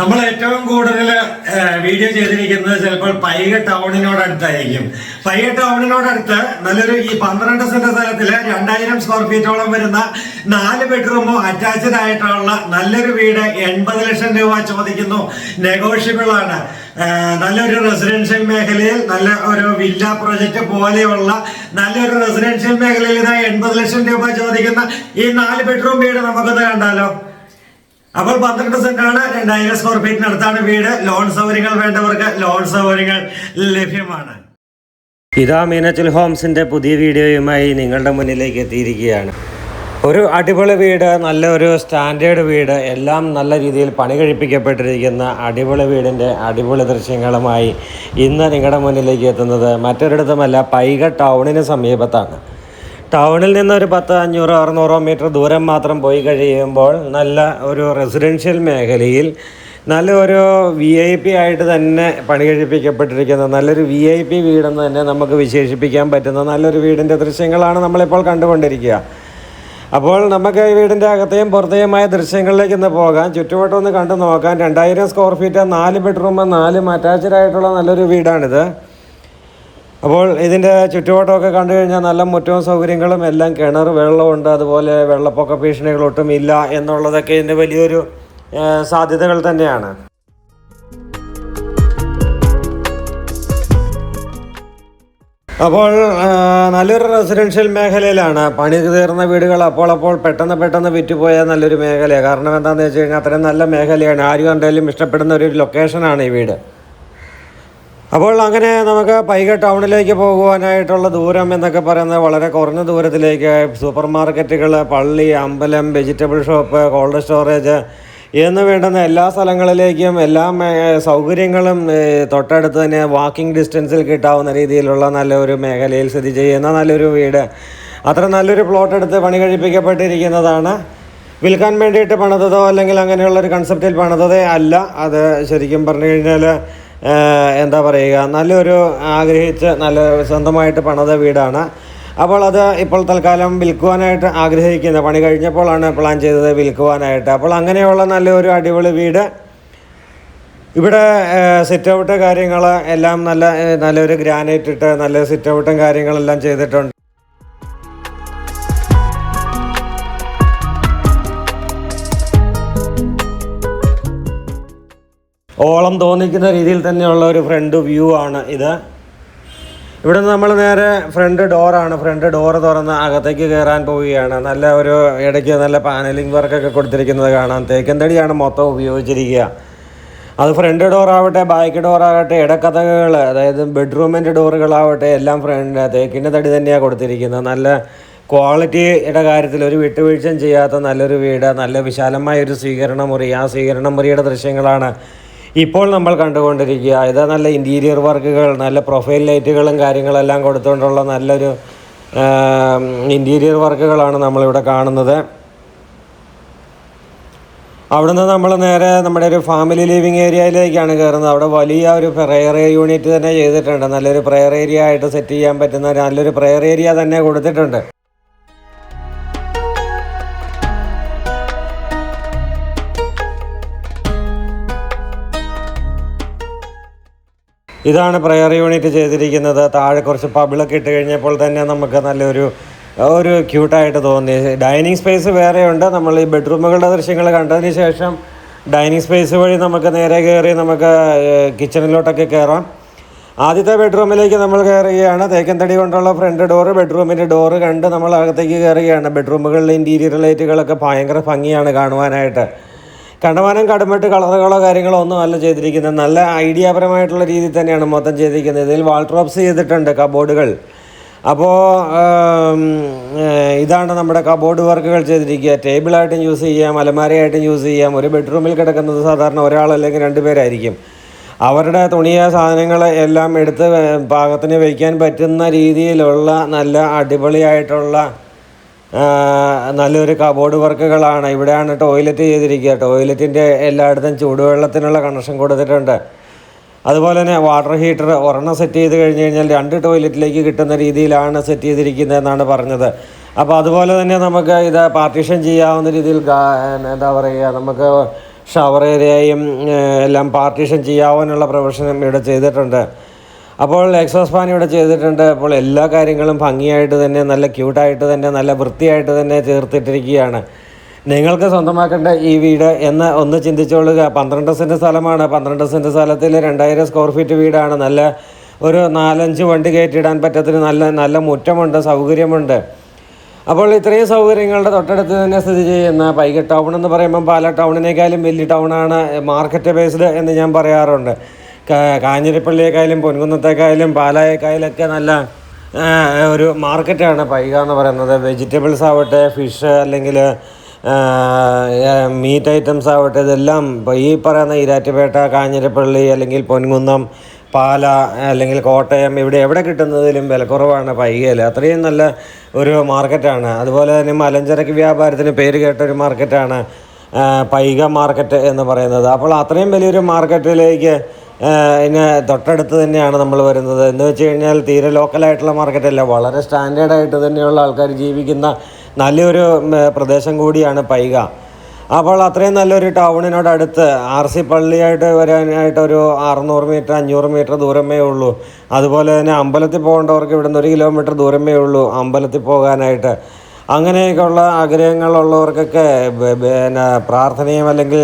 നമ്മൾ ഏറ്റവും കൂടുതൽ വീഡിയോ ചെയ്തിരിക്കുന്നത് ചിലപ്പോൾ പൈക ടൗണിനോടടുത്തായിരിക്കും. പൈക ടൗണിനോടടുത്ത് നല്ലൊരു ഈ പന്ത്രണ്ട് സെന്റ് സ്ഥലത്തിൽ രണ്ടായിരം സ്ക്വയർ ഫീറ്റോളം വരുന്ന നാല് ബെഡ്റൂമോ അറ്റാച്ച്ഡ് ആയിട്ടുള്ള നല്ലൊരു വീട് എൺപത് ലക്ഷം രൂപ ചോദിക്കുന്നു. നെഗോഷ്യബിൾ ആണ്. നല്ലൊരു റെസിഡൻഷ്യൽ മേഖലയിൽ നല്ല ഒരു വില്ല പ്രൊജക്ട് പോലെയുള്ള നല്ലൊരു റെസിഡൻഷ്യൽ മേഖലയിൽ ഇതാ എൺപത് ലക്ഷം രൂപ ചോദിക്കുന്ന ഈ നാല് ബെഡ്റൂം വീട് നമുക്കൊന്ന് കണ്ടാലോ? അപ്പോൾ പന്ത്രണ്ട് സെന്റാണ് രണ്ടായിരം സ്ക്വയർ ഫീറ്റിനടുത്താണ് വീട്. ലോൺ സൗകര്യങ്ങൾ വേണ്ടവർക്ക് ലോൺ സൗകര്യങ്ങൾ ലഭ്യമാണ്. ഇതാ മീനച്ചൽ ഹോംസിന്റെ പുതിയ വീഡിയോയുമായി നിങ്ങളുടെ മുന്നിലേക്ക് എത്തിയിരിക്കുകയാണ്. ഒരു അടിപൊളി വീട് നല്ല ഒരു സ്റ്റാൻഡേർഡ് വീട് എല്ലാം നല്ല രീതിയിൽ പണി കഴിപ്പിക്കപ്പെട്ടിരിക്കുന്ന അടിപൊളി വീടിന്റെ അടിപൊളി ദൃശ്യങ്ങളുമായി ഇന്ന് നിങ്ങളുടെ മുന്നിലേക്ക് എത്തുന്നത് മറ്റൊരിടത്തുമല്ല പൈക ടൗണിന് സമീപത്താണ്. ടൗണിൽ നിന്ന് ഒരു പത്ത് അഞ്ഞൂറോ അറുന്നൂറോ മീറ്റർ ദൂരം മാത്രം പോയി കഴിയുമ്പോൾ നല്ല ഒരു റെസിഡൻഷ്യൽ മേഖലയിൽ നല്ല ഒരു വി ഐ പി ആയിട്ട് തന്നെ പണി കഴിപ്പിക്കപ്പെട്ടിരിക്കുന്ന നല്ലൊരു വി ഐ പി വീടെന്ന് തന്നെ നമുക്ക് വിശേഷിപ്പിക്കാൻ പറ്റുന്ന നല്ലൊരു വീടിന്റെ ദൃശ്യങ്ങളാണ് നമ്മളിപ്പോൾ കണ്ടുകൊണ്ടിരിക്കുക. അപ്പോൾ നമുക്ക് ഈ വീടിന്റെ അകത്തെയും പുറത്തെയുമായ ദൃശ്യങ്ങളിലേക്ക് ഇന്ന് പോകാം. ചുറ്റുവട്ടം ഒന്ന് കണ്ടു നോക്കാം. രണ്ടായിരം സ്ക്വയർ ഫീറ്റ് നാല് ബെഡ്റൂം നാലും അറ്റാച്ച്ഡ് ആയിട്ടുള്ള നല്ലൊരു വീടാണിത്. അപ്പോൾ ഇതിന്റെ ചുറ്റുവട്ടമൊക്കെ കണ്ടു കഴിഞ്ഞാൽ നല്ല മുറ്റവും സൗകര്യങ്ങളും എല്ലാം കിണർ വെള്ളമുണ്ട് അതുപോലെ വെള്ളപ്പൊക്ക ഭീഷണികളൊട്ടും ഇല്ല എന്നുള്ളതൊക്കെ ഇതിന്റെ വലിയൊരു സാധ്യതകൾ തന്നെയാണ്. അപ്പോൾ നല്ലൊരു റെസിഡൻഷ്യൽ മേഖലയിലാണ്. പണി തീർന്ന വീടുകൾ അപ്പോൾ അപ്പോൾ പെട്ടെന്ന് പെട്ടെന്ന് വിറ്റുപോയ നല്ലൊരു മേഖലയാണ്. കാരണം എന്താണെന്ന് വെച്ച് കഴിഞ്ഞാൽ അത്രയും നല്ല മേഖലയാണ്. ആരും കണ്ടാലും ഇഷ്ടപ്പെടുന്ന ഒരു ലൊക്കേഷനാണ് ഈ വീട്. അപ്പോൾ അങ്ങനെ നമുക്ക് പൈക ടൗണിലേക്ക് പോകുവാനായിട്ടുള്ള ദൂരം എന്നൊക്കെ പറയുന്നത് വളരെ കുറഞ്ഞ ദൂരത്തിലേക്ക് സൂപ്പർ മാർക്കറ്റുകൾ പള്ളി അമ്പലം വെജിറ്റബിൾ ഷോപ്പ് കോൾഡ് സ്റ്റോറേജ് എന്ന് വേണ്ടുന്ന എല്ലാ സ്ഥലങ്ങളിലേക്കും എല്ലാ സൗകര്യങ്ങളും തൊട്ടടുത്ത് തന്നെ വാക്കിംഗ് ഡിസ്റ്റൻസിൽ കിട്ടാവുന്ന രീതിയിലുള്ള നല്ലൊരു മേഖലയിൽ സ്ഥിതി ചെയ്യുന്ന നല്ലൊരു വീട്. അത്ര നല്ലൊരു പ്ലോട്ട് എടുത്ത് പണി കഴിപ്പിക്കപ്പെട്ടിരിക്കുന്നതാണ്. വിൽക്കാൻ വേണ്ടിയിട്ട് പണിതതോ അല്ലെങ്കിൽ അങ്ങനെയുള്ള ഒരു കൺസെപ്റ്റിൽ പണിതതേ അല്ല. അത് ശരിക്കും പറഞ്ഞു കഴിഞ്ഞാൽ എന്താ പറയുക നല്ലൊരു ആഗ്രഹിച്ച് നല്ല സ്വന്തമായിട്ട് പണിത വീടാണ്. അപ്പോൾ അത് ഇപ്പോൾ തൽക്കാലം വിൽക്കുവാനായിട്ട് ആഗ്രഹിക്കുന്ന പണി കഴിഞ്ഞപ്പോഴാണ് പ്ലാൻ ചെയ്തത് വിൽക്കുവാനായിട്ട്. അപ്പോൾ അങ്ങനെയുള്ള നല്ലൊരു അടിപൊളി വീട്. ഇവിടെ സിറ്റ് ഔട്ട് കാര്യങ്ങൾ എല്ലാം നല്ല നല്ലൊരു ഗ്രാനൈറ്റ് ഇട്ട് നല്ല സിറ്റ് ഔട്ടും കാര്യങ്ങളെല്ലാം ചെയ്തിട്ടുണ്ട്. ഓളം തോന്നിക്കുന്ന രീതിയിൽ തന്നെയുള്ള ഒരു ഫ്രണ്ട് വ്യൂ ആണ് ഇത്. ഇവിടെ നമ്മൾ നേരെ ഫ്രണ്ട് ഡോറാണ് ഫ്രണ്ട് ഡോർ തുറന്ന് അകത്തേക്ക് കയറാൻ പോവുകയാണ്. നല്ല ഒരു ഇടയ്ക്ക് നല്ല പാനലിംഗ് വർക്കൊക്കെ കൊടുത്തിരിക്കുന്നത് കാണാം. തേക്കന്തടിയാണ് മൊത്തം ഉപയോഗിച്ചിരിക്കുക. അത് ഫ്രണ്ട് ഡോറാവട്ടെ ബാക്ക് ഡോറാകട്ടെ ഇടക്കഥകൾ അതായത് ബെഡ്റൂമിന്റെ ഡോറുകളാവട്ടെ എല്ലാം ഫ്രണ്ട് തേക്കിന്റെ തടി തന്നെയാണ് കൊടുത്തിരിക്കുന്നത്. നല്ല ക്വാളിറ്റിയുടെ കാര്യത്തിൽ ഒരു വിട്ടുവീഴ്ചയും ചെയ്യാത്ത നല്ലൊരു വീട് നല്ല വിശാലമായ ഒരു സ്വീകരണ മുറി ആ സ്വീകരണ മുറിയുടെ ദൃശ്യങ്ങളാണ് ഇപ്പോൾ നമ്മൾ കണ്ടുകൊണ്ടിരിക്കുക ഇത് നല്ല ഇന്റീരിയർ വർക്കുകൾ നല്ല പ്രൊഫൈൽ ലൈറ്റുകളും കാര്യങ്ങളെല്ലാം കൊടുത്തുകൊണ്ടുള്ള നല്ലൊരു ഇന്റീരിയർ വർക്കുകളാണ് നമ്മളിവിടെ കാണുന്നത്. അവിടുന്ന് നമ്മൾ നേരെ നമ്മുടെ ഒരു ഫാമിലി ലിവിങ് ഏരിയയിലേക്കാണ് കയറുന്നത്. അവിടെ വലിയ ഒരു പ്രെയർ യൂണിറ്റ് തന്നെ ചെയ്തിട്ടുണ്ട്. നല്ലൊരു പ്രെയർ ഏരിയ ആയിട്ട് സെറ്റ് ചെയ്യാൻ പറ്റുന്ന നല്ലൊരു പ്രെയർ ഏരിയ തന്നെ കൊടുത്തിട്ടുണ്ട്. ഇതാണ് പ്രയർ യൂണിറ്റ് ചെയ്തിരിക്കുന്നത്. താഴെ കുറച്ച് പബിളൊക്കെ ഇട്ട് കഴിഞ്ഞപ്പോൾ തന്നെ നമുക്ക് നല്ലൊരു ഒരു ക്യൂട്ടായിട്ട് തോന്നി. ഡൈനിങ് സ്പേസ് വേറെയുണ്ട്. നമ്മൾ ഈ ബെഡ്റൂമുകളുടെ ദൃശ്യങ്ങൾ കണ്ടതിന് ശേഷം ഡൈനിങ് സ്പേസ് വഴി നമുക്ക് നേരെ കയറി നമുക്ക് കിച്ചണിലോട്ടൊക്കെ കയറാം ആദ്യത്തെ ബെഡ്റൂമിലേക്ക് നമ്മൾ കയറുകയാണ് തേക്കന്തടി കൊണ്ടുള്ള ഫ്രണ്ട് ഡോറ് ബെഡ്റൂമിന്റെ ഡോറ് കണ്ട് നമ്മൾ അകത്തേക്ക് കയറുകയാണ് ബെഡ്റൂമുകളിലെ ഇന്റീരിയർ ലൈറ്റുകളൊക്കെ ഭയങ്കര ഭംഗിയാണ് കാണുവാനായിട്ട്. കണ്ടമാനം കടുമട്ട് കളറുകളോ കാര്യങ്ങളോ ഒന്നും അല്ല ചെയ്തിരിക്കുന്നത്. നല്ല ഐഡിയാപരമായിട്ടുള്ള രീതിയിൽ തന്നെയാണ് മൊത്തം ചെയ്തിരിക്കുന്നത്. ഇതിൽ വാൾട്രോപ്സ് ചെയ്തിട്ടുണ്ട് കബോർഡുകൾ അപ്പോൾ ഇതാണ് നമ്മുടെ കബോർഡ് വർക്കുകൾ ചെയ്തിരിക്കുക. ടേബിളായിട്ടും യൂസ് ചെയ്യാം അലമാരയായിട്ടും യൂസ് ചെയ്യാം. ഒരു ബെഡ്റൂമിൽ കിടക്കുന്നത് സാധാരണ ഒരാൾ അല്ലെങ്കിൽ രണ്ട് പേരായിരിക്കും. അവരുടെ തുണിയ സാധനങ്ങൾ എല്ലാം എടുത്ത് പാകത്തിന് വയ്ക്കാൻ പറ്റുന്ന രീതിയിലുള്ള നല്ല അടിപൊളിയായിട്ടുള്ള നല്ലൊരു കബോർഡ് വർക്കുകളാണ് ഇവിടെയാണ് ടോയ്ലറ്റ് ചെയ്തിരിക്കുക. ടോയ്ലറ്റിന്റെ എല്ലായിടത്തും ചൂടുവെള്ളത്തിനുള്ള കണക്ഷൻ കൊടുത്തിട്ടുണ്ട്. അതുപോലെ തന്നെ വാട്ടർ ഹീറ്റർ ഒരെണ്ണം സെറ്റ് ചെയ്ത് കഴിഞ്ഞ് കഴിഞ്ഞാൽ രണ്ട് ടോയ്ലറ്റിലേക്ക് കിട്ടുന്ന രീതിയിലാണ് സെറ്റ് ചെയ്തിരിക്കുന്നതെന്നാണ് പറഞ്ഞത്. അപ്പോൾ അതുപോലെ തന്നെ നമുക്ക് ഇത് പാർട്ടീഷൻ ചെയ്യാവുന്ന രീതിയിൽ എന്താ പറയുക നമുക്ക് ഷവർ ഏരിയയും എല്ലാം പാർട്ടീഷൻ ചെയ്യാവാനുള്ള പ്രൊവിഷനും ഇവിടെ ചെയ്തിട്ടുണ്ട്. അപ്പോൾ എക്സോസ് ഫാൻ ഇവിടെ ചെയ്തിട്ടുണ്ട്. അപ്പോൾ എല്ലാ കാര്യങ്ങളും ഭംഗിയായിട്ട് തന്നെ നല്ല ക്യൂട്ടായിട്ട് തന്നെ നല്ല വൃത്തിയായിട്ട് തന്നെ ചേർത്തിട്ടിരിക്കുകയാണ്. നിങ്ങൾക്ക് സ്വന്തമാക്കേണ്ട ഈ വീട് എന്ന് ഒന്ന് ചിന്തിച്ചോളുക. പന്ത്രണ്ട് സെന്റ് സ്ഥലമാണ്. പന്ത്രണ്ട് സെന്റ് സ്ഥലത്തിൽ രണ്ടായിരം സ്ക്വയർ ഫീറ്റ് വീടാണ്. നല്ല ഒരു നാലഞ്ച് വണ്ടി കയറ്റിയിടാൻ പറ്റത്തിന് നല്ല നല്ല മുറ്റമുണ്ട് സൗകര്യമുണ്ട്. അപ്പോൾ ഇത്രയും സൗകര്യങ്ങളുടെ തൊട്ടടുത്ത് തന്നെ സ്ഥിതി ചെയ്യുന്ന പൈക ടൗൺ എന്ന് പറയുമ്പോൾ പാല ടൗണിനേക്കാളും വലിയ ടൗണാണ് മാർക്കറ്റ് ബേസ്ഡ് എന്ന് ഞാൻ പറയാറുണ്ട്. കാ- പൊൻകുന്നത്തേക്കായാലും പാലായേക്കായാലൊക്കെ നല്ല ഒരു മാർക്കറ്റാണ് പൈക എന്ന് പറയുന്നത്. വെജിറ്റബിൾസ് ആവട്ടെ ഫിഷ് അല്ലെങ്കിൽ മീറ്റ് ഐറ്റംസ് ആവട്ടെ ഇതെല്ലാം ഈ പറയുന്ന ഈരാറ്റുപേട്ട കാഞ്ഞിരപ്പള്ളി അല്ലെങ്കിൽ പൊൻകുന്നം പാല അല്ലെങ്കിൽ കോട്ടയം ഇവിടെ എവിടെ കിട്ടുന്നതിലും വിലക്കുറവാണ് പൈകയിൽ. അത്രയും നല്ല ഒരു മാർക്കറ്റാണ്. അതുപോലെ തന്നെ മലഞ്ചരക്ക് വ്യാപാരത്തിന് പേര് കേട്ട ഒരു മാർക്കറ്റാണ് പൈക മാർക്കറ്റ് എന്ന് പറയുന്നത്. അപ്പോൾ അത്രയും വലിയൊരു മാർക്കറ്റിലേക്ക് ഇതിന് തൊട്ടടുത്ത് തന്നെയാണ് നമ്മൾ വരുന്നത്. എന്ന് വെച്ച് കഴിഞ്ഞാൽ തീരെ ലോക്കലായിട്ടുള്ള മാർക്കറ്റല്ല വളരെ സ്റ്റാൻഡേർഡായിട്ട് തന്നെയുള്ള ആൾക്കാർ ജീവിക്കുന്ന നല്ലൊരു പ്രദേശം കൂടിയാണ് പൈക. അപ്പോൾ അത്രയും നല്ലൊരു ടൗണിനോടടുത്ത് ആർ സി പള്ളിയായിട്ട് വരാനായിട്ട് ഒരു അറുന്നൂറ് മീറ്റർ അഞ്ഞൂറ് മീറ്റർ ദൂരമേ ഉള്ളൂ. അതുപോലെ തന്നെ അമ്പലത്തിൽ പോകേണ്ടവർക്ക് ഇവിടുന്ന് ഒരു കിലോമീറ്റർ ദൂരമേ ഉള്ളൂ അമ്പലത്തിൽ പോകാനായിട്ട്. അങ്ങനെയൊക്കെയുള്ള ആഗ്രഹങ്ങളുള്ളവർക്കൊക്കെ പിന്നെ പ്രാർത്ഥനയും അല്ലെങ്കിൽ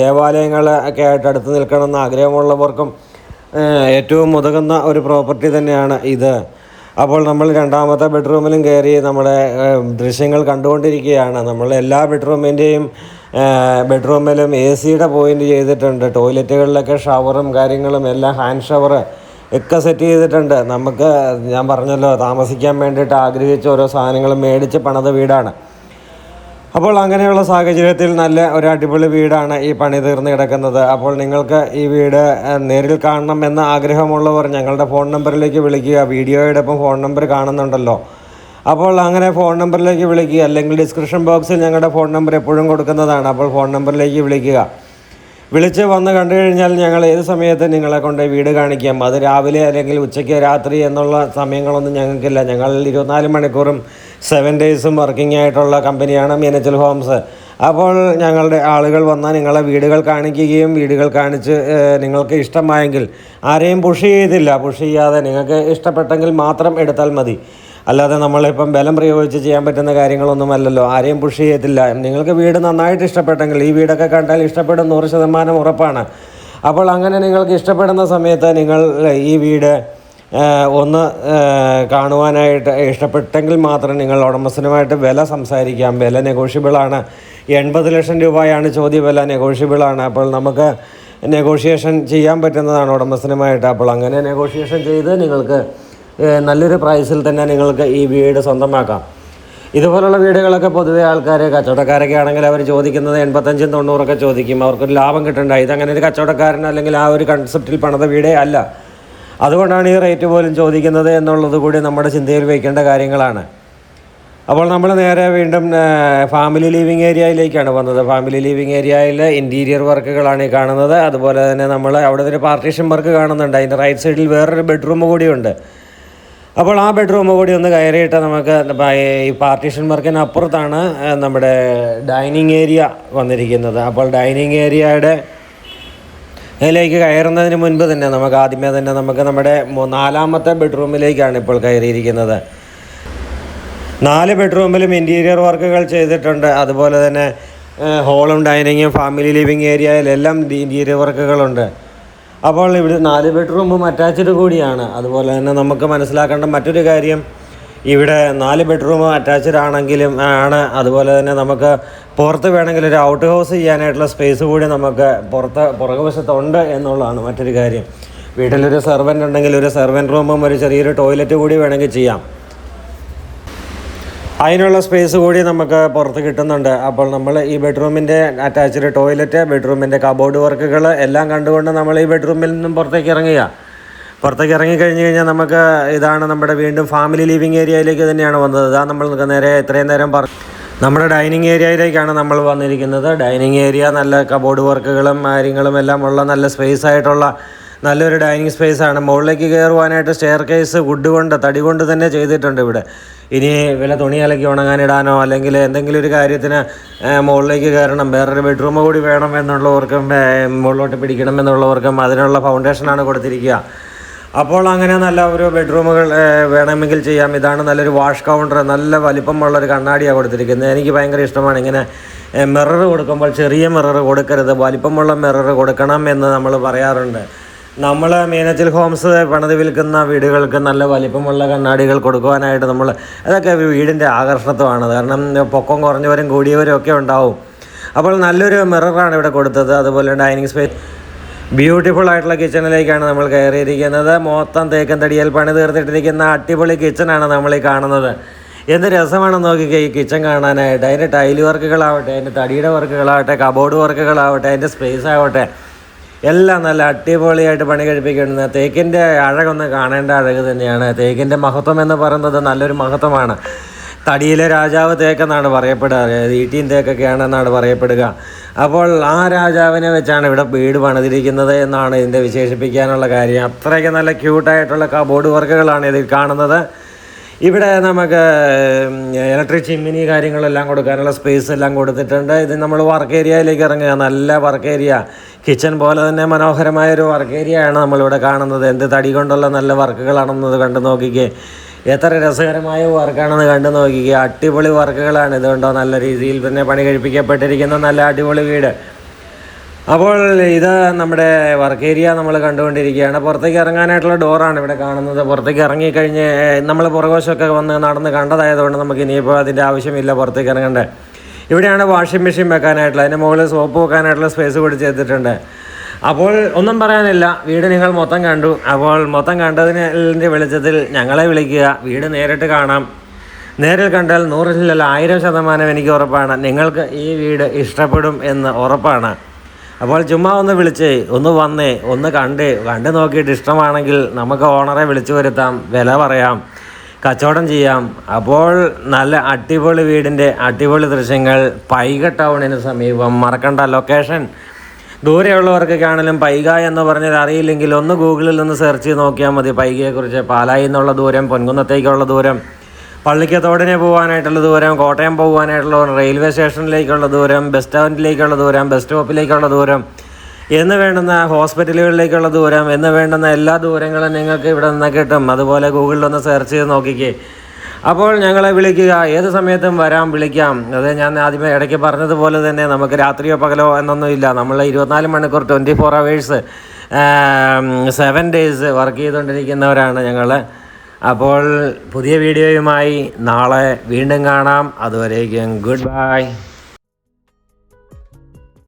ദേവാലയങ്ങൾ ഒക്കെ ആയിട്ട് അടുത്ത് നിൽക്കണമെന്ന് ആഗ്രഹമുള്ളവർക്കും ഏറ്റവും ഉതകുന്ന ഒരു പ്രോപ്പർട്ടി തന്നെയാണ് ഇത്. അപ്പോൾ നമ്മൾ രണ്ടാമത്തെ ബെഡ്റൂമിലും കയറി നമ്മുടെ ദൃശ്യങ്ങൾ കണ്ടുകൊണ്ടിരിക്കുകയാണ്. നമ്മൾ എല്ലാ ബെഡ്റൂമിന്റെയും ബെഡ്റൂമിലും എ സിയുടെ പോയിന്റ് ചെയ്തിട്ടുണ്ട്. ടോയ്ലറ്റുകളിലൊക്കെ ഷവറും കാര്യങ്ങളും എല്ലാം ഹാൻഡ് ഷവർ ഒക്കെ സെറ്റ് ചെയ്തിട്ടുണ്ട്. നമുക്ക് ഞാൻ പറഞ്ഞല്ലോ താമസിക്കാൻ വേണ്ടിയിട്ട് ആഗ്രഹിച്ച ഓരോ സാധനങ്ങളും മേടിച്ച് പണിത വീടാണ്. അപ്പോൾ അങ്ങനെയുള്ള സാഹചര്യത്തിൽ നല്ല ഒരു അടിപൊളി വീടാണ് ഈ പണി തീർന്ന് കിടക്കുന്നത്. അപ്പോൾ നിങ്ങൾക്ക് ഈ വീട് നേരിൽ കാണണം എന്ന ആഗ്രഹമുള്ളവർ ഞങ്ങളുടെ ഫോൺ നമ്പറിലേക്ക് വിളിക്കുക. വീഡിയോയുടെ ഒപ്പം ഫോൺ നമ്പർ കാണുന്നുണ്ടല്ലോ. അപ്പോൾ അങ്ങനെ ഫോൺ നമ്പറിലേക്ക് വിളിക്കുക. അല്ലെങ്കിൽ ഡിസ്ക്രിപ്ഷൻ ബോക്സിൽ ഞങ്ങളുടെ ഫോൺ നമ്പർ എപ്പോഴും കൊടുക്കുന്നതാണ്. അപ്പോൾ ഫോൺ നമ്പറിലേക്ക് വിളിക്കുക. വിളിച്ച് വന്ന് കണ്ടു കഴിഞ്ഞാൽ ഞങ്ങൾ ഏത് സമയത്ത് നിങ്ങളെ കൊണ്ട് വീട് കാണിക്കാം? അത് രാവിലെ അല്ലെങ്കിൽ ഉച്ചയ്ക്ക് രാത്രി എന്നുള്ള സമയങ്ങളൊന്നും ഞങ്ങൾക്കില്ല. ഞങ്ങൾ ഇരുപത്തിനാല് മണിക്കൂറും സെവൻ ഡേയ്സും വർക്കിംഗ് ആയിട്ടുള്ള കമ്പനിയാണ് മീനച്ചൽ ഹോംസ് അപ്പോൾ ഞങ്ങളുടെ ആളുകൾ വന്നാൽ നിങ്ങളെ വീടുകൾ കാണിക്കുകയും വീടുകൾ കാണിച്ച് നിങ്ങൾക്ക് ഇഷ്ടമായെങ്കിൽ ആരെയും പുഷ് ചെയ്തില്ല. പുഷ് ചെയ്യാതെ നിങ്ങൾക്ക് ഇഷ്ടപ്പെട്ടെങ്കിൽ മാത്രം എടുത്താൽ മതി. അല്ലാതെ നമ്മളിപ്പം ബലം പ്രയോഗിച്ച് ചെയ്യാൻ പറ്റുന്ന കാര്യങ്ങളൊന്നും അല്ലല്ലോ ആരെയും പുഷ് ചെയ്യത്തില്ല. നിങ്ങൾക്ക് വീട് നന്നായിട്ട് ഇഷ്ടപ്പെട്ടെങ്കിൽ ഈ വീടൊക്കെ കണ്ടാൽ ഇഷ്ടപ്പെടും നൂറ് ശതമാനം ഉറപ്പാണ്. അപ്പോൾ അങ്ങനെ നിങ്ങൾക്ക് ഇഷ്ടപ്പെടുന്ന സമയത്ത് നിങ്ങൾ ഈ വീട് ഒന്ന് കാണുവാനായിട്ട് ഇഷ്ടപ്പെട്ടെങ്കിൽ മാത്രം നിങ്ങൾ ഉടമസ്ഥനുമായിട്ട് വില സംസാരിക്കാം. വില നെഗോഷ്യബിളാണ് എൺപത് ലക്ഷം രൂപയാണ് ചോദ്യ വില നെഗോഷ്യബിളാണ് അപ്പോൾ നമുക്ക് നെഗോഷിയേഷൻ ചെയ്യാൻ പറ്റുന്നതാണ് ഉടമസ്ഥനുമായിട്ട്. അപ്പോൾ അങ്ങനെ നെഗോഷിയേഷൻ ചെയ്ത് നിങ്ങൾക്ക് നല്ലൊരു പ്രൈസിൽ തന്നെ നിങ്ങൾക്ക് ഈ വീട് സ്വന്തമാക്കാം. ഇതുപോലുള്ള വീടുകളൊക്കെ പൊതുവേ ആൾക്കാർ കച്ചവടക്കാരൊക്കെ ആണെങ്കിൽ അവർ ചോദിക്കുന്നത് എൺപത്തഞ്ചും തൊണ്ണൂറൊക്കെ ചോദിക്കും. അവർക്കൊരു ലാഭം കിട്ടണ്ട. ഇതങ്ങനെ ഒരു കച്ചവടക്കാരൻ അല്ലെങ്കിൽ ആ ഒരു കൺസെപ്റ്റിൽ പണിത വീടേ അല്ല. അതുകൊണ്ടാണ് ഈ റേറ്റ് പോലും ചോദിക്കുന്നത് എന്നുള്ളത് കൂടി നമ്മുടെ ചിന്തയിൽ വയ്ക്കേണ്ട കാര്യങ്ങളാണ്. അപ്പോൾ നമ്മൾ നേരെ വീണ്ടും ഫാമിലി ലിവിങ് ഏരിയയിലേക്കാണ് വന്നത് ഫാമിലി ലിവിങ് ഏരിയയിൽ ഇന്റീരിയർ വർക്കുകളാണ് ഈ കാണുന്നത്. അതുപോലെ തന്നെ നമ്മൾ അവിടെ ഒരു പാർട്ടീഷൻ വർക്ക് കാണുന്നുണ്ട്. അതിന്റെ റൈറ്റ് സൈഡിൽ വേറൊരു ബെഡ്റൂം കൂടിയുണ്ട്. അപ്പോൾ ആ ബെഡ്റൂം കൂടി ഒന്ന് കയറിയിട്ട് നമുക്ക് ഈ പാർട്ടീഷൻ വർക്കിന് അപ്പുറത്താണ് നമ്മുടെ ഡൈനിങ് ഏരിയ വന്നിരിക്കുന്നത്. അപ്പോൾ ഡൈനിങ് ഏരിയയുടെ ഇതിലേക്ക് കയറുന്നതിന് മുൻപ് തന്നെ നമുക്ക് ആദ്യമേ തന്നെ നമുക്ക് നമ്മുടെ നാലാമത്തെ ബെഡ്റൂമിലേക്കാണ് ഇപ്പോൾ കയറിയിരിക്കുന്നത്. നാല് ബെഡ്റൂമിലും ഇന്റീരിയർ വർക്കുകൾ ചെയ്തിട്ടുണ്ട്. അതുപോലെ തന്നെ ഹോളും ഡൈനിങ്ങും ഫാമിലി ലിവിങ് ഏരിയയിലെല്ലാം ഇന്റീരിയർ വർക്കുകളുണ്ട് അപ്പോൾ ഇവിടെ നാല് ബെഡ്റൂമും അറ്റാച്ച്ഡ് കൂടിയാണ്. അതുപോലെ തന്നെ നമുക്ക് മനസ്സിലാക്കേണ്ട മറ്റൊരു കാര്യം ഇവിടെ നാല് ബെഡ്റൂം അറ്റാച്ച്ഡ് ആണെങ്കിലും ആണ്. അതുപോലെ തന്നെ നമുക്ക് പുറത്ത് വേണമെങ്കിൽ ഒരു ഔട്ട് ഹൗസ് ചെയ്യാനായിട്ടുള്ള സ്പേസ് കൂടി നമുക്ക് പുറത്ത് പുറകുവശത്തുണ്ട് എന്നുള്ളതാണ് മറ്റൊരു കാര്യം. വീട്ടിലൊരു സെർവന്റ് ഉണ്ടെങ്കിൽ ഒരു സെർവന്റ് റൂമും ഒരു ചെറിയൊരു ടോയ്ലറ്റ് കൂടി വേണമെങ്കിൽ ചെയ്യാം. അതിനുള്ള സ്പേസ് കൂടി നമുക്ക് പുറത്ത് കിട്ടുന്നുണ്ട്. അപ്പോൾ നമ്മൾ ഈ ബെഡ്റൂമിന്റെ അറ്റാച്ച്ഡ് ടോയ്ലറ്റ് ബെഡ്റൂമിന്റെ കബോർഡ് വർക്കുകൾ എല്ലാം കണ്ടുകൊണ്ട് നമ്മൾ ഈ ബെഡ്റൂമിൽ നിന്നും പുറത്തേക്ക് ഇറങ്ങുക. പുറത്തേക്ക് ഇറങ്ങി കഴിഞ്ഞ് കഴിഞ്ഞാൽ നമുക്ക് ഇതാണ് നമ്മുടെ വീണ്ടും ഫാമിലി ലിവിങ് ഏരിയയിലേക്ക് തന്നെയാണ് വന്നത്. ഇതാ നമ്മൾ നേരെ ഇത്രയും നേരം പറ നമ്മുടെ ഡൈനിങ് ഏരിയയിലേക്കാണ് നമ്മൾ വന്നിരിക്കുന്നത്. ഡൈനിങ് ഏരിയ നല്ല കബോർഡ് വർക്കുകളും കാര്യങ്ങളും എല്ലാം ഉള്ള നല്ല സ്പേസ് ആയിട്ടുള്ള നല്ലൊരു ഡൈനിങ് സ്പേസ് ആണ്. മുകളിലേക്ക് കയറുവാനായിട്ട് സ്റ്റെയർ കേസ് വുഡ് കൊണ്ട് തടി കൊണ്ട് തന്നെ ചെയ്തിട്ടുണ്ട് ഇവിടെ. ഇനി വില തുണി അലക്കി ഉണങ്ങാനിടാനോ അല്ലെങ്കിൽ എന്തെങ്കിലും ഒരു കാര്യത്തിന് മുകളിലേക്ക് കയറണം. വേറൊരു ബെഡ്റൂം കൂടി വേണം എന്നുള്ളവർക്കും മുകളിലോട്ട് പിടിക്കണം എന്നുള്ളവർക്കും അതിനുള്ള ഫൗണ്ടേഷനാണ് കൊടുത്തിരിക്കുക. അപ്പോൾ അങ്ങനെ നല്ല ഒരു ബെഡ്റൂമുകൾ വേണമെങ്കിൽ ചെയ്യാം. ഇതാണ് നല്ലൊരു വാഷ് കൗണ്ടർ നല്ല വലിപ്പമുള്ള ഒരു കണ്ണാടിയാണ് കൊടുത്തിരിക്കുന്നത്. എനിക്ക് ഭയങ്കര ഇഷ്ടമാണ് ഇങ്ങനെ മിറർ കൊടുക്കുമ്പോൾ ചെറിയ മിറർ കൊടുക്കരുത്. വലിപ്പമുള്ള മിറർ കൊടുക്കണം എന്ന് നമ്മൾ പറയാറുണ്ട്. നമ്മൾ മീനച്ചിൽ ഹോംസ് പണിത് വിൽക്കുന്ന വീടുകൾക്ക് നല്ല വലിപ്പമുള്ള കണ്ണാടികൾ കൊടുക്കുവാനായിട്ട് നമ്മൾ അതൊക്കെ വീടിന്റെ ആകർഷണത്വമാണ്. കാരണം പൊക്കം കുറഞ്ഞവരും കൂടിയവരും ഒക്കെ ഉണ്ടാവും. അപ്പോൾ നല്ലൊരു മിററാണ് ഇവിടെ കൊടുത്തത്. അതുപോലെ ഡൈനിങ് സ്പേസ് ബ്യൂട്ടിഫുൾ ആയിട്ടുള്ള കിച്ചണിലേക്കാണ് നമ്മൾ കയറിയിരിക്കുന്നത്. മൊത്തം തേക്കൻ തടിയിൽ പണി തീർത്തിട്ടിരിക്കുന്ന അടിപൊളി കിച്ചണാണ് നമ്മൾ ഈ കാണുന്നത്. എന്ത് രസമാണ് നോക്കിക്കേ ഈ കിച്ചൺ കാണാനായിട്ട്. അതിന്റെ ടൈൽ വർക്കുകളാവട്ടെ അതിന്റെ തടിയുടെ വർക്കുകളാവട്ടെ കബോർഡ് വർക്കുകളാവട്ടെ അതിന്റെ സ്പേസ് ആവട്ടെ. എല്ലാം നല്ല അടിപൊളിയായിട്ട് പണി കഴിപ്പിക്കുന്നത് തേക്കിന്റെ അഴകൊന്ന് കാണേണ്ട അഴക് തന്നെയാണ്. തേക്കിന്റെ മഹത്വം എന്ന് പറയുന്നത് നല്ലൊരു മഹത്വമാണ്. തടിയിലെ രാജാവ് തേക്കെന്നാണ് പറയപ്പെടുക. ഈട്ടിയും തേക്കൊക്കെയാണെന്നാണ് പറയപ്പെടുക. അപ്പോൾ ആ രാജാവിനെ വെച്ചാണ് ഇവിടെ വീട് പണിതിരിക്കുന്നത് എന്നാണ് ഇതിന്റെ വിശേഷിപ്പിക്കാനുള്ള കാര്യം. അത്രയ്ക്ക് നല്ല ക്യൂട്ടായിട്ടുള്ള ബോർഡ് വർക്കുകളാണ് ഇതിൽ കാണുന്നത്. ഇവിടെ നമുക്ക് ഇലക്ട്രിക് ചിമ്മിനി കാര്യങ്ങളെല്ലാം കൊടുക്കാനുള്ള സ്പേസ് എല്ലാം കൊടുത്തിട്ടുണ്ട്. ഇത് നമ്മൾ വർക്ക് ഏരിയയിലേക്ക് ഇറങ്ങുക. നല്ല വർക്ക് ഏരിയ കിച്ചൺ പോലെ തന്നെ മനോഹരമായ ഒരു വർക്ക് ഏരിയയാണ് നമ്മളിവിടെ കാണുന്നത്. എന്ത് തടി കൊണ്ടുള്ള നല്ല വർക്കുകളാണെന്നത് കണ്ടു നോക്കിക്കേ. എത്ര രസകരമായ വർക്കാണെന്ന് കണ്ടു നോക്കിക്കേ. അടിപൊളി വർക്കുകളാണ് ഇതുകൊണ്ടോ നല്ല രീതിയിൽ തന്നെ പണി കഴിപ്പിക്കപ്പെട്ടിരിക്കുന്ന നല്ല അടിപൊളി വീട്. അപ്പോൾ ഇത് നമ്മുടെ വർക്ക് ഏരിയ നമ്മൾ കണ്ടുകൊണ്ടിരിക്കുകയാണ്. പുറത്തേക്ക് ഇറങ്ങാനായിട്ടുള്ള ഡോറാണ് ഇവിടെ കാണുന്നത്. പുറത്തേക്ക് ഇറങ്ങിക്കഴിഞ്ഞ് നമ്മൾ പുറകോശമൊക്കെ വന്ന് നടന്ന് കണ്ടതായതുകൊണ്ട് നമുക്ക് ഇനിയിപ്പോൾ അതിന്റെ ആവശ്യമില്ല പുറത്തേക്ക് ഇറങ്ങേണ്ടത്. ഇവിടെയാണ് വാഷിംഗ് മെഷീൻ വെക്കാനായിട്ടുള്ള അതിന്റെ മുകളിൽ സോപ്പ് വെക്കാനായിട്ടുള്ള സ്പേസ് കൂടി ചെയ്തിട്ടുണ്ട് അപ്പോൾ ഒന്നും പറയാനില്ല. വീട് നിങ്ങൾ മൊത്തം കണ്ടു. അപ്പോൾ മൊത്തം കണ്ടതിന്റെ വെളിച്ചത്തിൽ ഞങ്ങളെ വിളിക്കുക. വീട് നേരിട്ട് കാണാം. നേരിൽ കണ്ടാൽ നൂറിലല്ല ആയിരം ശതമാനം എനിക്ക് ഉറപ്പാണ്. നിങ്ങൾക്ക് ഈ വീട് ഇഷ്ടപ്പെടും എന്ന് ഉറപ്പാണ്. അപ്പോൾ ചുമ്മാ ഒന്ന് വിളിച്ചേ ഒന്ന് വന്നേ ഒന്ന് കണ്ട്. കണ്ട് നോക്കിയിട്ട് ഇഷ്ടമാണെങ്കിൽ നമുക്ക് ഓണറെ വിളിച്ചു വരുത്താം വില പറയാം കച്ചവടം ചെയ്യാം. അപ്പോൾ നല്ല അടിപൊളി വീടിന്റെ അടിപൊളി ദൃശ്യങ്ങൾ പൈക ടൗണിന് സമീപം. മറക്കണ്ട ലൊക്കേഷൻ. ദൂരെയുള്ളവർക്കൊക്കെ ആണെങ്കിലും പൈക എന്ന് പറഞ്ഞത് അറിയില്ലെങ്കിൽ ഒന്ന് ഗൂഗിളിൽ ഒന്ന് സെർച്ച് ചെയ്ത് നോക്കിയാൽ മതി. പൈകയെക്കുറിച്ച് പാലായി നിന്നുള്ള ദൂരം പൊൻകുന്നത്തേക്കുള്ള ദൂരം. പള്ളിക്കത്തോടിനെ പോകാനായിട്ടുള്ള ദൂരം കോട്ടയം പോകാനായിട്ടുള്ള ദൂരം, റെയിൽവേ സ്റ്റേഷനിലേക്കുള്ള ദൂരം ബസ് സ്റ്റാൻഡിലേക്കുള്ള ദൂരം ബസ് സ്റ്റോപ്പിലേക്കുള്ള ദൂരം എന്ന് വേണ്ടുന്ന ഹോസ്പിറ്റലുകളിലേക്കുള്ള ദൂരം എന്ന് വേണ്ടുന്ന എല്ലാ ദൂരങ്ങളും നിങ്ങൾക്ക് ഇവിടെ നിന്ന് കിട്ടും. അതുപോലെ ഗൂഗിളിൽ ഒന്ന് സെർച്ച് ചെയ്ത് നോക്കിക്കേ. അപ്പോൾ ഞങ്ങളെ വിളിക്കുക ഏത് സമയത്തും വരാം വിളിക്കാം. അത് ഞാൻ ആദ്യമേ ഇടയ്ക്ക് പറഞ്ഞതുപോലെ തന്നെ നമുക്ക് രാത്രിയോ പകലോ എന്നൊന്നുമില്ല നമ്മൾ ഇരുപത്തിനാല് മണിക്കൂർ twenty four hours seven days work ചെയ്തുകൊണ്ടിരിക്കുന്നവരാണ് ഞങ്ങൾ അപ്പോൾ പുതിയ വീഡിയോയുമായി നാളെ വീണ്ടും കാണാം. അതുവരേക്കും ഗുഡ് ബൈ.